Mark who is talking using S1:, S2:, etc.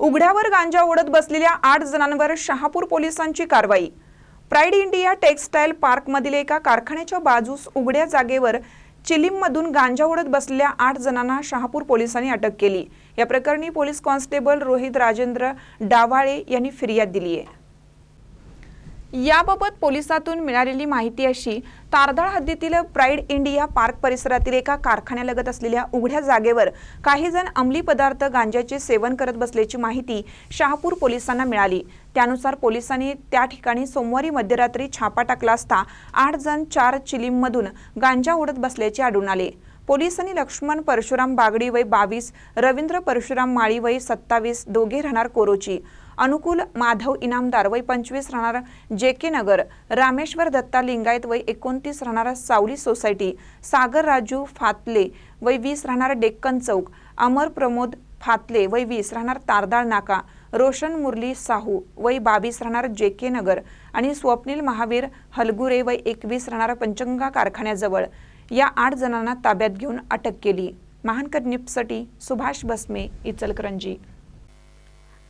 S1: उघड्यावर गांजा ओढत बसलेल्या आठ जणांवर शहापूर पोलिसांची कारवाई. प्राईड इंडिया टेक्सटाईल पार्कमधील एका कारखान्याच्या बाजूस उघड्या जागेवर चिलीममधून गांजा ओढत बसलेल्या आठ जणांना शहापूर पोलिसांनी अटक केली. या प्रकरणी पोलीस कॉन्स्टेबल रोहित राजेंद्र डावाळे यांनी फिर्याद दिली आहे याबाबत पोलिसातून मिळालेली माहिती अशी तारदाळ हद्दीतील प्राईड इंडिया पार्क परिसरातील एका कारखान्यालगत असलेल्या उघड्या जागेवर काही जण अंमली पदार्थ गांजाचे सेवन करत बसल्याची माहिती शहापूर पोलिसांना मिळाली. त्यानुसार पोलिसांनी त्या ठिकाणी सोमवारी मध्यरात्री छापा टाकला असता आठ जण चार चिलीममधून गांजा ओढत बसल्याचे आढळून आले. पोलिसांनी लक्ष्मण परशुराम बागडी वय बावीस रवींद्र परशुराम माळी वय सत्तावीस दोघे राहणार कोरोची. अनुकूल माधव इनामदार वय पंचवीस राहणार जे के नगर रामेश्वर दत्ता लिंगायत वय एकोणतीस राहणार सावली सोसायटी सागर राजू फातले वय वीस राहणार डेक्कन चौक अमर प्रमोद फातले वय वीस राहणार तारदाळ नाका रोशन मुरली साहू वय बावीस राहणार जे के नगर आणि स्वप्नील महावीर हलगुरे वय एकवीस राहणार पंचगंगा कारखान्याजवळ या आठ जणांना ताब्यात घेऊन अटक केली. महानकर निपसाठी सुभाष बसमे इचलकरंजी.